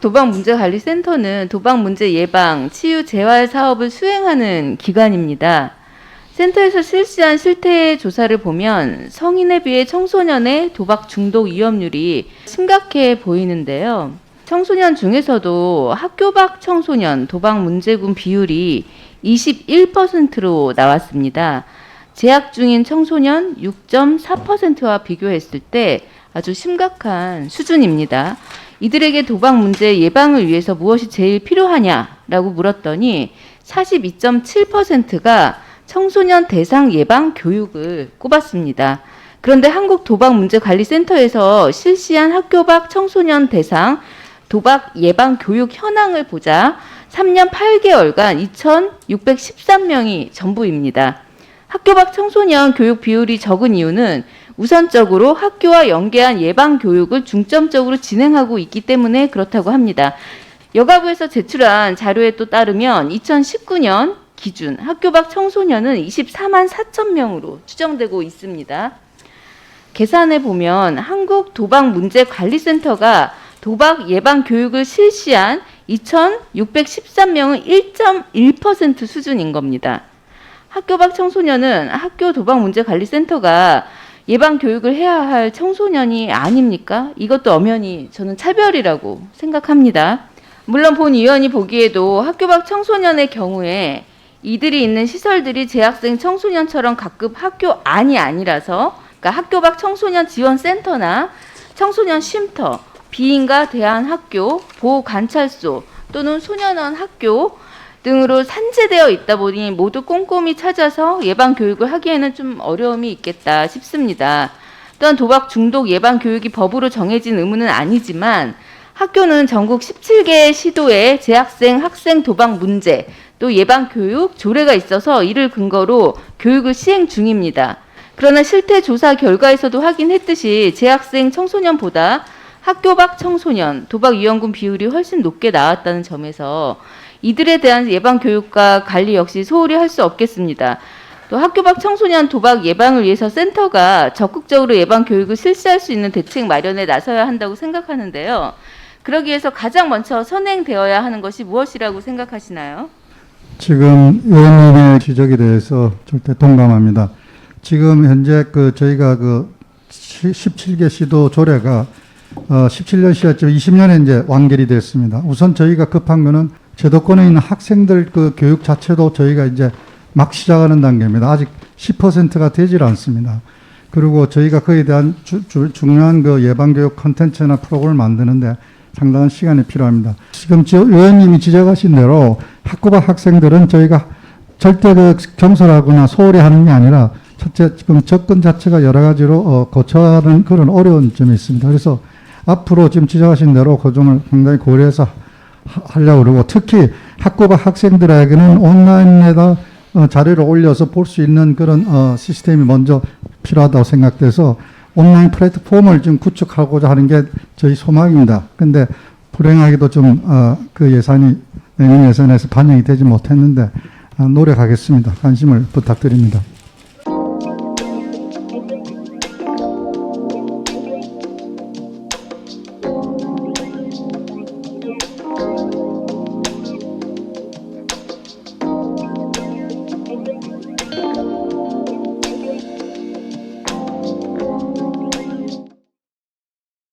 도박문제관리센터는 도박문제 예방, 치유, 재활 사업을 수행하는 기관입니다. 센터에서 실시한 실태 조사를 보면 성인에 비해 청소년의 도박 중독 위험률이 심각해 보이는데요. 청소년 중에서도 학교 밖 청소년 도박 문제군 비율이 21%로 나왔습니다. 재학 중인 청소년 6.4%와 비교했을 때 아주 심각한 수준입니다. 이들에게 도박 문제 예방을 위해서 무엇이 제일 필요하냐라고 물었더니 42.7%가 청소년 대상 예방 교육을 꼽았습니다. 그런데 한국 도박 문제 관리 센터에서 실시한 학교 밖 청소년 대상 도박 예방 교육 현황을 보자 3년 8개월간 2,613명이 전부입니다. 학교 밖 청소년 교육 비율이 적은 이유는 우선적으로 학교와 연계한 예방 교육을 중점적으로 진행하고 있기 때문에 그렇다고 합니다. 여가부에서 제출한 자료에 또 따르면 2019년 기준 학교 밖 청소년은 24만 4천 명으로 추정되고 있습니다. 계산해 보면 한국 도박 문제 관리센터가 도박 예방 교육을 실시한 2,613명은 1.1% 수준인 겁니다. 학교 밖 청소년은 학교 도박 문제 관리센터가 예방 교육을 해야 할 청소년이 아닙니까? 이것도 엄연히 저는 차별이라고 생각합니다. 물론 본 의원이 보기에도 학교 밖 청소년의 경우에 이들이 있는 시설들이 재학생 청소년처럼 각급 학교 안이 아니라서 그러니까 학교 밖 청소년 지원 센터나 청소년 쉼터, 비인가 대안학교, 보호 관찰소 또는 소년원 학교 등으로 산재되어 있다 보니 모두 꼼꼼히 찾아서 예방 교육을 하기에는 좀 어려움이 있겠다 싶습니다. 또한 도박 중독 예방 교육이 법으로 정해진 의무는 아니지만 학교는 전국 17개 시도에 재학생 학생 도박 문제 또 예방 교육 조례가 있어서 이를 근거로 교육을 시행 중입니다. 그러나 실태 조사 결과에서도 확인했듯이 재학생 청소년보다 학교 밖 청소년 도박 위험군 비율이 훨씬 높게 나왔다는 점에서 이들에 대한 예방 교육과 관리 역시 소홀히 할 수 없겠습니다. 또 학교 밖 청소년 도박 예방을 위해서 센터가 적극적으로 예방 교육을 실시할 수 있는 대책 마련에 나서야 한다고 생각하는데요. 그러기 위해서 가장 먼저 선행되어야 하는 것이 무엇이라고 생각하시나요? 지금 의원님의 지적에 대해서 절대 동감합니다. 지금 현재 그 저희가 그 17개 시도 조례가 어 17년 시작점 20년에 이제 완결이 됐습니다. 우선 저희가 급한 거는 제도권에 있는 학생들 그 교육 자체도 저희가 이제 막 시작하는 단계입니다. 아직 10%가 되질 않습니다. 그리고 저희가 그에 대한 주, 주, 중요한 그 예방교육 컨텐츠나 프로그램을 만드는데 상당한 시간이 필요합니다. 지금 저 의원님이 지적하신 대로 밖 학생들은 저희가 절대 그 경솔하거나 소홀히 하는 게 아니라 첫째 지금 접근 자체가 여러 가지로 어, 고쳐하는 그런 어려운 점이 있습니다. 그래서 앞으로 지금 지적하신 대로 그 점을 상당히 고려해서 하- 하려고 그러고 특히 학교 밖 학생들에게는 온라인에다 어, 자료를 올려서 볼 수 있는 그런 어, 시스템이 먼저 필요하다고 생각돼서 온라인 플랫폼을 좀 구축하고자 하는 게 저희 소망입니다. 근데 불행하게도 좀그 예산이 내년 예산에서 반영이 되지 못했는데 어, 노력하겠습니다. 관심을 부탁드립니다.